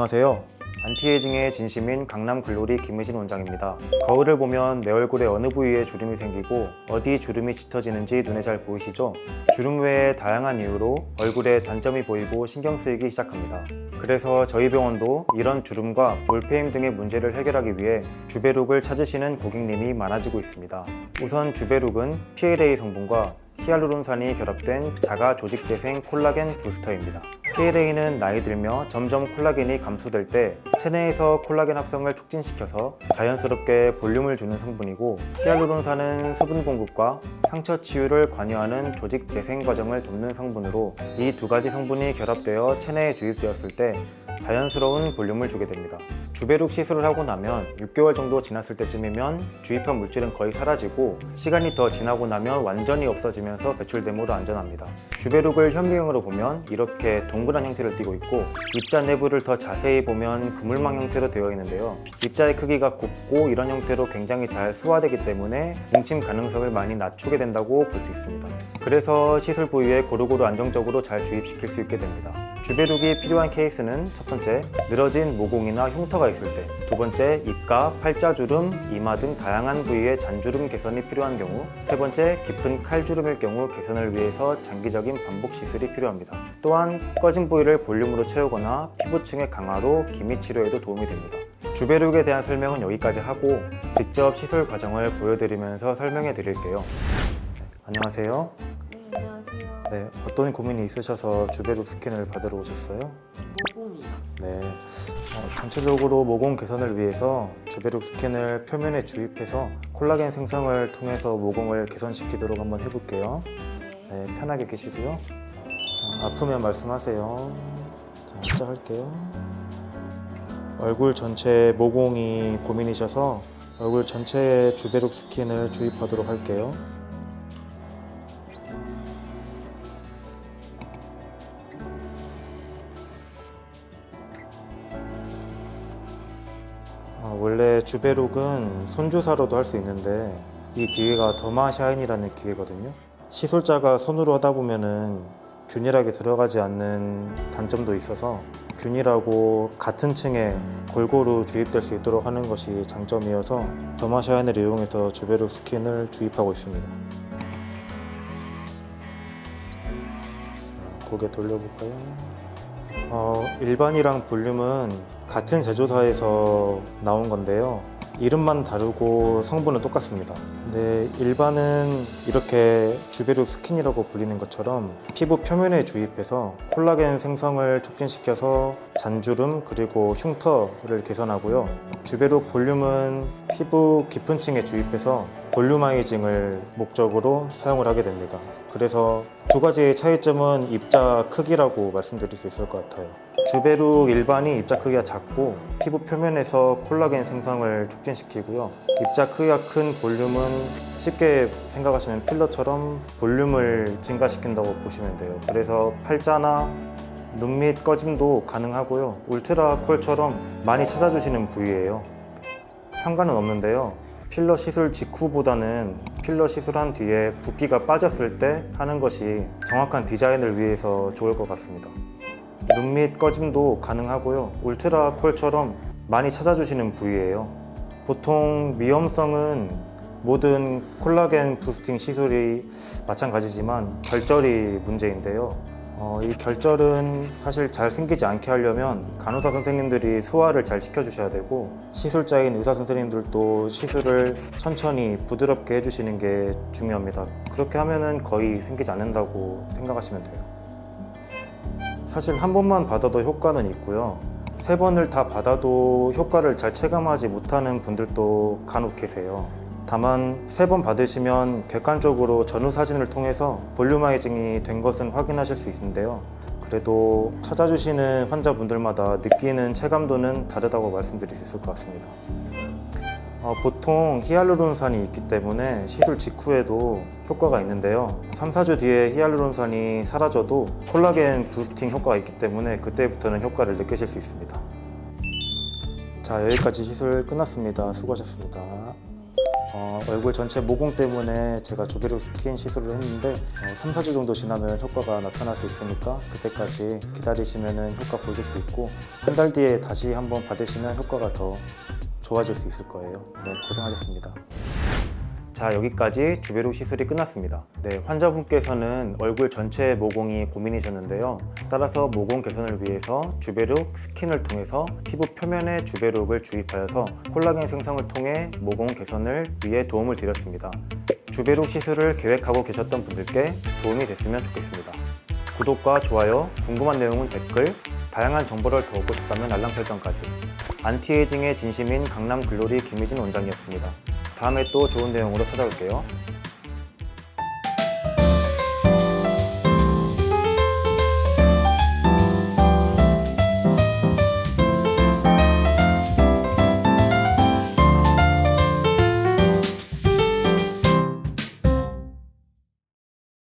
안녕하세요. 안티에이징의 진심인 강남 글로리 김의신 원장입니다. 거울을 보면 내 얼굴에 어느 부위에 주름이 생기고 어디 주름이 짙어지는지 눈에 잘 보이시죠? 주름 외에 다양한 이유로 얼굴에 단점이 보이고 신경 쓰이기 시작합니다. 그래서 저희 병원도 이런 주름과 볼페임 등의 문제를 해결하기 위해 주베룩을 찾으시는 고객님이 많아지고 있습니다. 우선 주베룩은 PLA 성분과 히알루론산이 결합된 자가 조직 재생 콜라겐 부스터입니다. PLA는 나이 들며 점점 콜라겐이 감소될 때 체내에서 콜라겐 합성을 촉진시켜서 자연스럽게 볼륨을 주는 성분이고 히알루론산은 수분 공급과 상처 치유를 관여하는 조직 재생 과정을 돕는 성분으로 이 두 가지 성분이 결합되어 체내에 주입되었을 때 자연스러운 볼륨을 주게 됩니다. 주베룩 시술을 하고 나면 6개월 정도 지났을 때쯤이면 주입한 물질은 거의 사라지고 시간이 더 지나고 나면 완전히 없어지면서 배출됨으로 안전합니다. 주베룩을 현미경으로 보면 이렇게 동그란 형태를 띠고 있고 입자 내부를 더 자세히 보면 그물망 형태로 되어 있는데요. 입자의 크기가 곱고 이런 형태로 굉장히 잘 소화되기 때문에 뭉침 가능성을 많이 낮추게 된다고 볼 수 있습니다. 그래서 시술 부위에 고루고루 안정적으로 잘 주입시킬 수 있게 됩니다. 주베룩이 필요한 케이스는 첫 번째, 늘어진 모공이나 흉터가 있을 때, 두 번째, 입가, 팔자주름, 이마 등 다양한 부위의 잔주름 개선이 필요한 경우, 세 번째, 깊은 칼주름일 경우 개선을 위해서 장기적인 반복 시술이 필요합니다. 또한 꺼진 부위를 볼륨으로 채우거나 피부층의 강화로 기미 치료에도 도움이 됩니다. 주베룩에 대한 설명은 여기까지 하고 직접 시술 과정을 보여드리면서 설명해 드릴게요. 네, 안녕하세요. 네, 안녕하세요. 네, 어떤 고민이 있으셔서 주베룩 스캔을 받으러 오셨어요? 모공이요. 네, 어, 전체적으로 모공 개선을 위해서 주베룩 스캔을 표면에 주입해서 콜라겐 생성을 통해서 모공을 개선시키도록 한번 해볼게요. 네. 네, 편하게 계시고요. 자, 아프면 말씀하세요. 자, 시작할게요. 얼굴 전체 모공이 고민이셔서 얼굴 전체에 주베룩 스킨을 주입하도록 할게요. 원래 주베룩은 손주사로도 할 수 있는데 이 기계가 더마샤인이라는 기계거든요. 시술자가 손으로 하다 보면은 균일하게 들어가지 않는 단점도 있어서 균일하고 같은 층에 골고루 주입될 수 있도록 하는 것이 장점이어서 더마샤인을 이용해서 주베룩 스킨을 주입하고 있습니다. 고개 돌려볼까요? 어, 일반이랑 볼륨은 같은 제조사에서 나온 건데요. 이름만 다르고 성분은 똑같습니다. 근데 일반은 이렇게 주베룩 스킨이라고 불리는 것처럼 피부 표면에 주입해서 콜라겐 생성을 촉진시켜서 잔주름 그리고 흉터를 개선하고요. 주베룩 볼륨은 피부 깊은 층에 주입해서 볼륨아이징을 목적으로 사용을 하게 됩니다. 그래서 두 가지의 차이점은 입자 크기라고 말씀드릴 수 있을 것 같아요. 주베룩 일반이 입자 크기가 작고 피부 표면에서 콜라겐 생성을 촉진시키고요. 입자 크기가 큰 볼륨은 쉽게 생각하시면 필러처럼 볼륨을 증가시킨다고 보시면 돼요. 그래서 팔자나 눈 밑 꺼짐도 가능하고요. 울트라 콜처럼 많이 찾아주시는 부위예요. 상관은 없는데요. 필러 시술 직후보다는 필러 시술한 뒤에 붓기가 빠졌을 때 하는 것이 정확한 디자인을 위해서 좋을 것 같습니다. 눈 밑 꺼짐도 가능하고요. 울트라 콜처럼 많이 찾아주시는 부위예요. 보통 위험성은 모든 콜라겐 부스팅 시술이 마찬가지지만 결절이 문제인데요. 어, 이 결절은 사실 잘 생기지 않게 하려면 간호사 선생님들이 소화를 잘 시켜주셔야 되고 시술자인 의사 선생님들도 시술을 천천히 부드럽게 해주시는 게 중요합니다. 그렇게 하면은 거의 생기지 않는다고 생각하시면 돼요. 사실 한 번만 받아도 효과는 있고요. 세 번을 다 받아도 효과를 잘 체감하지 못하는 분들도 간혹 계세요. 다만 세 번 받으시면 객관적으로 전후 사진을 통해서 볼륨아이징이 된 것은 확인하실 수 있는데요. 그래도 찾아주시는 환자분들마다 느끼는 체감도는 다르다고 말씀드릴 수 있을 것 같습니다. 어, 보통 히알루론산이 있기 때문에 시술 직후에도 효과가 있는데요. 3, 4주 뒤에 히알루론산이 사라져도 콜라겐 부스팅 효과가 있기 때문에 그때부터는 효과를 느끼실 수 있습니다. 자, 여기까지 시술 끝났습니다. 수고하셨습니다. 어, 얼굴 전체 모공 때문에 제가 주베룩 스킨 시술을 했는데 어, 3, 4주 정도 지나면 효과가 나타날 수 있으니까 그때까지 기다리시면 효과 보실 수 있고 한 달 뒤에 다시 한번 받으시면 효과가 더 좋아질 수 있을 거예요. 네, 고생하셨습니다. 자 여기까지 주베룩 시술이 끝났습니다. 네, 환자분께서는 얼굴 전체 모공이 고민이셨는데요. 따라서 모공 개선을 위해서 주베룩 스킨을 통해서 피부 표면에 주베룩을 주입하여서 콜라겐 생성을 통해 모공 개선을 위해 도움을 드렸습니다. 주베룩 시술을 계획하고 계셨던 분들께 도움이 됐으면 좋겠습니다. 구독과 좋아요, 궁금한 내용은 댓글, 다양한 정보를 더 얻고 싶다면 알람 설정까지. 안티에이징의 진심인 강남 글로리 김희진 원장이었습니다. 다음에 또 좋은 내용으로 찾아올게요.